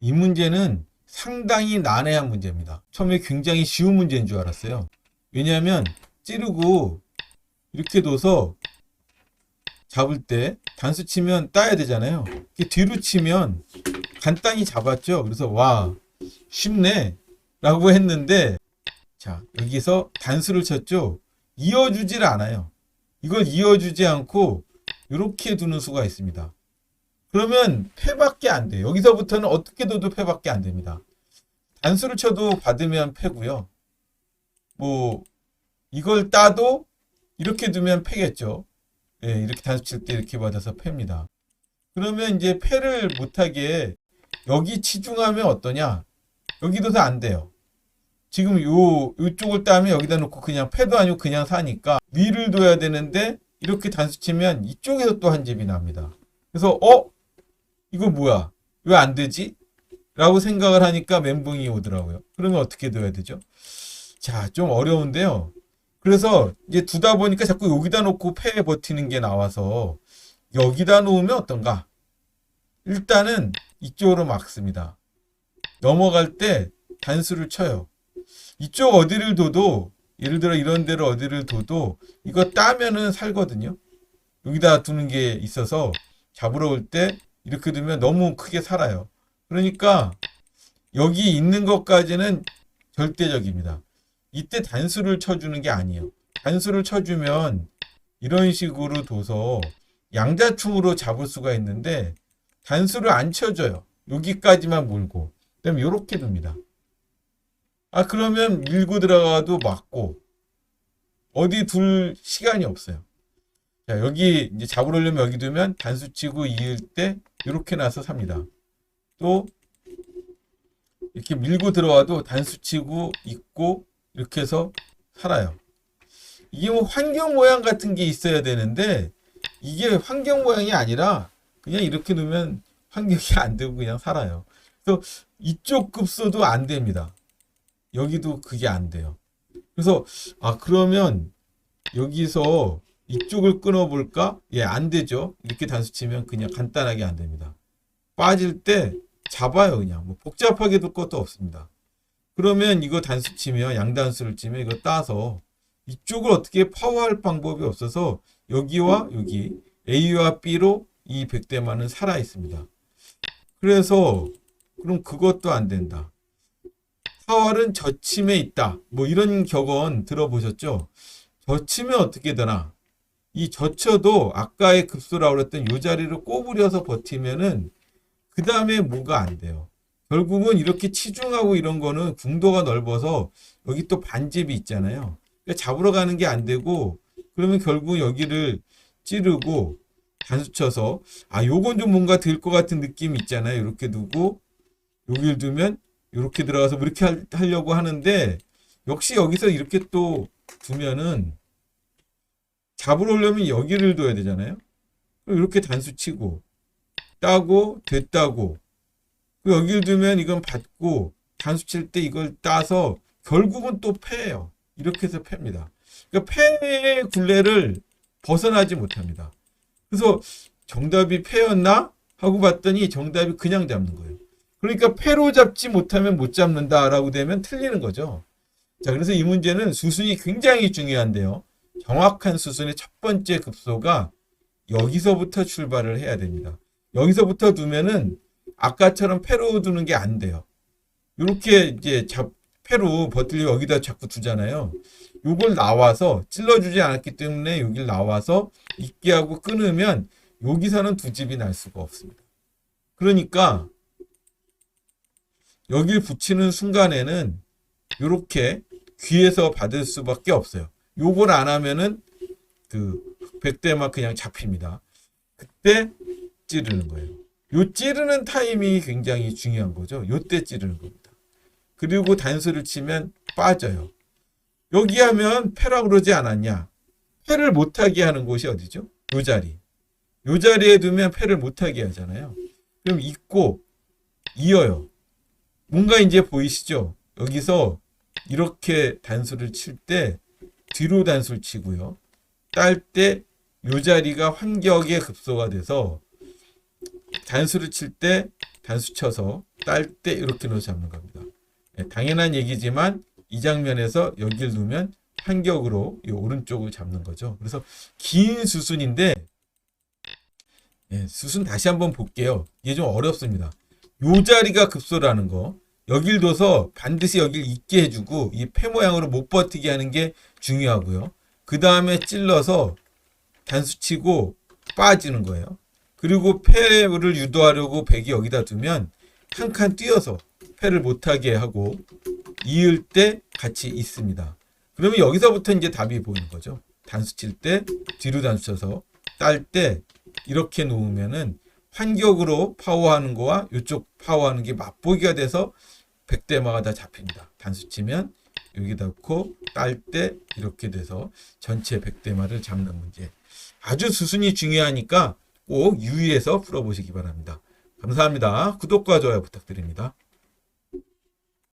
이 문제는 상당히 난해한 문제입니다. 처음에 굉장히 쉬운 문제인 줄 알았어요. 왜냐하면 찌르고 이렇게 둬서 잡을 때 단수 치면 따야 되잖아요. 뒤로 치면 간단히 잡았죠. 그래서 와 쉽네 라고 했는데 자 여기서 단수를 쳤죠. 이어주질 않아요. 이걸 이어주지 않고 이렇게 두는 수가 있습니다. 그러면 패밖에 안 돼요. 여기서부터는 어떻게 둬도 패밖에 안 됩니다. 단수를 쳐도 받으면 패고요. 뭐 이걸 따도 이렇게 두면 패겠죠. 예, 이렇게 단수 칠 때 이렇게 받아서 패입니다. 그러면 이제 패를 못하게 여기 치중하면 어떠냐? 여기 둬서 안 돼요. 지금 요 요쪽을 따면 여기다 놓고 그냥 패도 아니고 그냥 사니까 위를 둬야 되는데 이렇게 단수 치면 이쪽에서 또 한 집이 납니다. 그래서 어 이거 뭐야? 왜 안 되지? 라고 생각을 하니까 멘붕이 오더라고요. 그러면 어떻게 둬야 되죠? 자, 좀 어려운데요. 그래서 이제 두다 보니까 자꾸 여기다 놓고 패에 버티는 게 나와서 여기다 놓으면 어떤가? 일단은 이쪽으로 막습니다. 넘어갈 때 단수를 쳐요. 이쪽 어디를 둬도 예를 들어 이런 데를 어디를 둬도 이거 따면은 살거든요. 여기다 두는 게 있어서 잡으러 올 때 이렇게 두면 너무 크게 살아요. 그러니까 여기 있는 것까지는 절대적입니다. 이때 단수를 쳐주는 게 아니에요. 단수를 쳐주면 이런 식으로 둬서 양자충으로 잡을 수가 있는데 단수를 안 쳐줘요. 여기까지만 몰고. 그다음에 이렇게 둡니다. 아 그러면 밀고 들어가도 맞고 어디 둘 시간이 없어요. 자 여기 이제 잡으려면 여기 두면 단수 치고 이을 때 이렇게 나서 삽니다. 또 이렇게 밀고 들어와도 단수 치고 있고 이렇게 해서 살아요. 이게 뭐 환경 모양 같은 게 있어야 되는데 이게 환경 모양이 아니라 그냥 이렇게 놓으면 환경이 안 되고 그냥 살아요. 그래서 이쪽 급소도 안 됩니다. 여기도 그게 안 돼요. 그래서 아 그러면 여기서 이쪽을 끊어볼까? 예, 안 되죠. 이렇게 단수 치면 그냥 간단하게 안 됩니다. 빠질 때 잡아요, 그냥. 뭐 복잡하게 둘 것도 없습니다. 그러면 이거 단수 치면 양단수를 치면 이거 따서 이쪽을 어떻게 파워할 방법이 없어서 여기와 여기 A와 B로 이 백대만은 살아 있습니다. 그래서 그럼 그것도 안 된다. 파월은 저침에 있다. 뭐 이런 격언 들어보셨죠? 저치면 어떻게 되나? 이 젖혀도 아까의 급소라고 그랬던 이 자리를 꼬부려서 버티면은 그 다음에 뭐가 안 돼요. 결국은 이렇게 치중하고 이런 거는 궁도가 넓어서 여기 또 반집이 있잖아요. 그러니까 잡으러 가는 게 안 되고 그러면 결국 여기를 찌르고 단수 쳐서 아 요건 좀 뭔가 될것 같은 느낌이 있잖아요. 이렇게 두고 여기를 두면 이렇게 들어가서 뭐 이렇게 할- 하려고 하는데 역시 여기서 이렇게 또 두면은 잡으러 오려면 여기를 둬야 되잖아요. 이렇게 단수 치고 따고 됐다고 그 여기를 두면 이건 받고 단수 칠 때 이걸 따서 결국은 또 패예요. 이렇게 해서 패입니다. 그러니까 패의 굴레를 벗어나지 못합니다. 그래서 정답이 패였나 하고 봤더니 정답이 그냥 잡는 거예요. 그러니까 패로 잡지 못하면 못 잡는다라고 되면 틀리는 거죠. 자, 그래서 이 문제는 수순이 굉장히 중요한데요. 정확한 수순의 첫 번째 급소가 여기서부터 출발을 해야 됩니다. 여기서부터 두면은 아까처럼 패로 두는 게 안 돼요. 이렇게 이제 잡, 패로 버틸려 여기다 자꾸 두잖아요. 요걸 나와서 찔러주지 않았기 때문에 여길 나와서 있게 하고 끊으면 여기서는 두 집이 날 수가 없습니다. 그러니까 여길 붙이는 순간에는 이렇게 귀에서 받을 수밖에 없어요. 요걸 안 하면은 그 백대만 그냥 잡힙니다. 그때 찌르는 거예요. 요 찌르는 타이밍이 굉장히 중요한 거죠. 요때 찌르는 겁니다. 그리고 단수를 치면 빠져요. 여기 하면 패라 그러지 않았냐? 패를 못하게 하는 곳이 어디죠? 요 자리. 요 자리에 두면 패를 못하게 하잖아요. 그럼 있고 이어요. 뭔가 이제 보이시죠? 여기서 이렇게 단수를 칠 때 뒤로 단수를 치고요. 딸 때 요 자리가 환격의 급소가 돼서 단수를 칠 때 단수 쳐서 딸 때 이렇게 넣어서 잡는 겁니다. 예, 당연한 얘기지만 이 장면에서 여기를 두면 환격으로 이 오른쪽을 잡는 거죠. 그래서 긴 수순인데 예, 수순 다시 한번 볼게요. 이게 좀 어렵습니다. 요 자리가 급소라는 거 여길 둬서 반드시 여길 있게 해주고 이 폐 모양으로 못 버티게 하는 게 중요하고요. 그 다음에 찔러서 단수 치고 빠지는 거예요. 그리고 폐를 유도하려고 백이 여기다 두면 한 칸 뛰어서 폐를 못하게 하고 이을 때 같이 있습니다. 그러면 여기서부터 이제 답이 보이는 거죠. 단수 칠 때 뒤로 단수 쳐서 딸 때 이렇게 놓으면은 환격으로 파워하는 거와 이쪽 파워하는 게 맛보기가 돼서 백대마가 다 잡힙니다. 단수 치면 여기다 놓고 딸 때 이렇게 돼서 전체 백대마를 잡는 문제. 아주 수순이 중요하니까 꼭 유의해서 풀어보시기 바랍니다. 감사합니다. 구독과 좋아요 부탁드립니다.